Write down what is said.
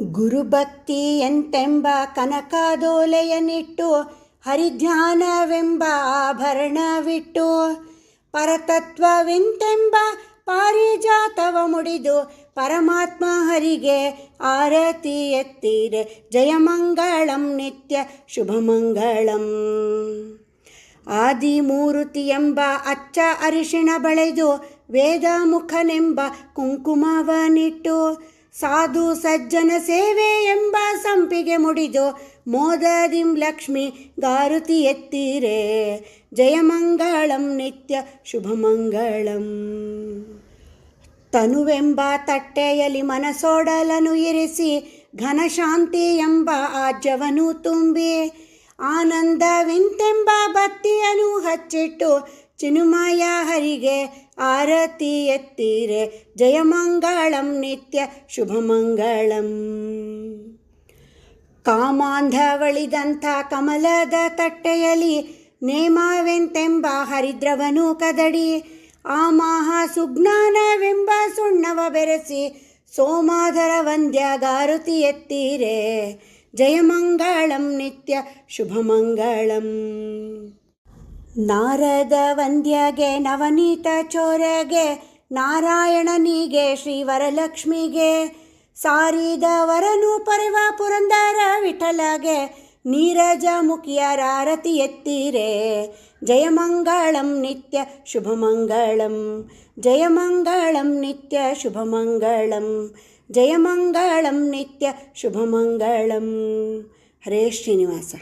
ಗುರುಭಕ್ತಿ ಎಂತೆಂಬ ಕನಕಾದೋಲೆಯನ್ನಿಟ್ಟು ಹರಿಧ್ಯಾನವೆಂಬ ಆಭರಣವಿಟ್ಟು ಪರತತ್ವವೆಂತೆಂಬ ಪಾರಿಜಾತವ ಮುಡಿದು ಪರಮಾತ್ಮ ಹರಿಗೆ ಆರತಿ ಎತ್ತಿರೆ. ಜಯಮಂಗಳಂ ನಿತ್ಯ ಶುಭಮಂಗಳಂ ಆದಿಮೂರುತಿ ಎಂಬ ಅಚ್ಚ ಅರಿಶಿಣ ಬಳೆದು ವೇದಮುಖನೆಂಬ ಕುಂಕುಮವನಿಟ್ಟು ಸಾಧು ಸಜ್ಜನ ಸೇವೆ ಎಂಬ ಸಂಪಿಗೆ ಮುಡಿದು ಮೋದದಿಂ ಲಕ್ಷ್ಮಿ ಗಾರುತಿ ಎತ್ತೀರೆ. ಜಯಮಂಗಳಂ ನಿತ್ಯ ಶುಭಮಂಗಳಂ ತನುವೆಂಬ ತಟ್ಟೆಯಲ್ಲಿ ಮನಸೋಡಲನು ಇರಿಸಿ ಘನಶಾಂತಿ ಎಂಬ ಆಜ್ಯವನ್ನು ತುಂಬಿ ಆನಂದವಿಂತೆಂಬ ಬತ್ತಿಯನ್ನು ಹಚ್ಚಿಟ್ಟು ಚಿನುಮಯ ಹರಿಗೆ ಆರತಿ ಎತ್ತೀರೆ. ಜಯಮಂಗಳಂ ನಿತ್ಯ ಶುಭಮಂಗಳಂ ಕಾಮಾಂಧವಳಿದಂಥ ಕಮಲದ ತಟ್ಟೆಯಲ್ಲಿ ನೇಮಾವೆಂತೆಂಬ ಹರಿದ್ರವನು ಕದಡಿ. ಆ ಮಹಾ ಸುಜ್ಞಾನವೆಂಬ ಸುಣ್ಣವ ಬೆರೆಸಿ ಸೋಮಾಧರ ವಂದ್ಯ ಗಾರುತಿ ಎತ್ತೀರೆ ಜಯಮಂಗಳಂ ನಿತ್ಯ ಶುಭಮಂಗಳಂ ನಾರದ ವಂದ್ಯಗೆ ನವನೀತ ಚೋರಗೆ, ನಾರಾಯಣನಿಗೆ ಶ್ರೀ ವರಲಕ್ಷ್ಮಿಗೆ ಸಾರಿದವರನು ಪರವ ಪುರಂದರ ವಿಠಲಗೆ ನೀರಜ ಮುಖಿಯರಾರತಿ ಎತ್ತೀರೆ. ಜಯಮಂಗಳಂ ನಿತ್ಯ ಶುಭಮಂಗಳಂ, ಜಯಮಂಗಳಂ ನಿತ್ಯ ಶುಭಮಂಗಳಂ, ಜಯಮಂಗಳಂ ನಿತ್ಯ ಶುಭಮಂಗಳಂ. ಹರೇ ಶ್ರೀನಿವಾಸ.